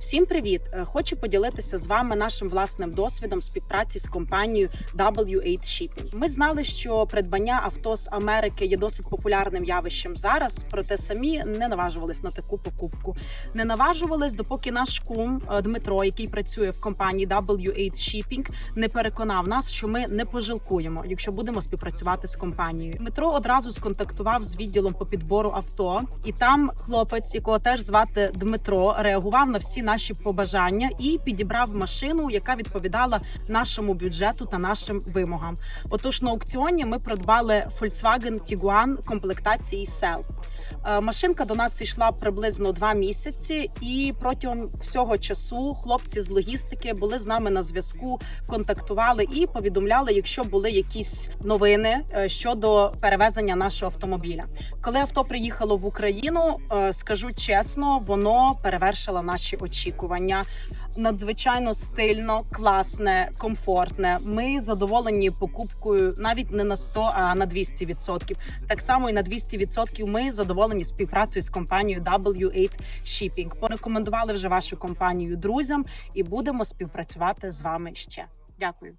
Всім привіт! Е, Хочу поділитися з вами нашим власним досвідом співпраці з компанією W8 Shipping. Ми знали, що придбання авто з Америки є досить популярним явищем зараз, проте самі не наважувались на таку покупку. Не наважувались, допоки наш кум е, Дмитро, який працює в компанії W8 Shipping, не переконав нас, що ми не пожалкуємо, якщо будемо співпрацювати з компанією. Дмитро одразу сконтактував з відділом по підбору авто, і там хлопець, якого теж звати Дмитро, реагував на всі наші побажання і підібрав машину, яка відповідала нашому бюджету та нашим вимогам. Отож, на аукціоні ми придбали Volkswagen Tiguan комплектації Cell. Е, Машинка до нас йшла приблизно два місяці, і протягом всього часу хлопці з логістики були з нами на зв'язку, контактували і повідомляли, якщо були якісь новини е, щодо перевезення нашого автомобіля. Коли авто приїхало в Україну, е, скажу чесно, воно перевершило наші очікування. Надзвичайно стильно, класне, комфортне. Ми задоволені покупкою навіть не на 100, а на 200%. Так само і на 200% ми задоволені співпрацею з компанією W8 Shipping. Порекомендували вже вашу компанію друзям і будемо співпрацювати з вами ще. Дякую.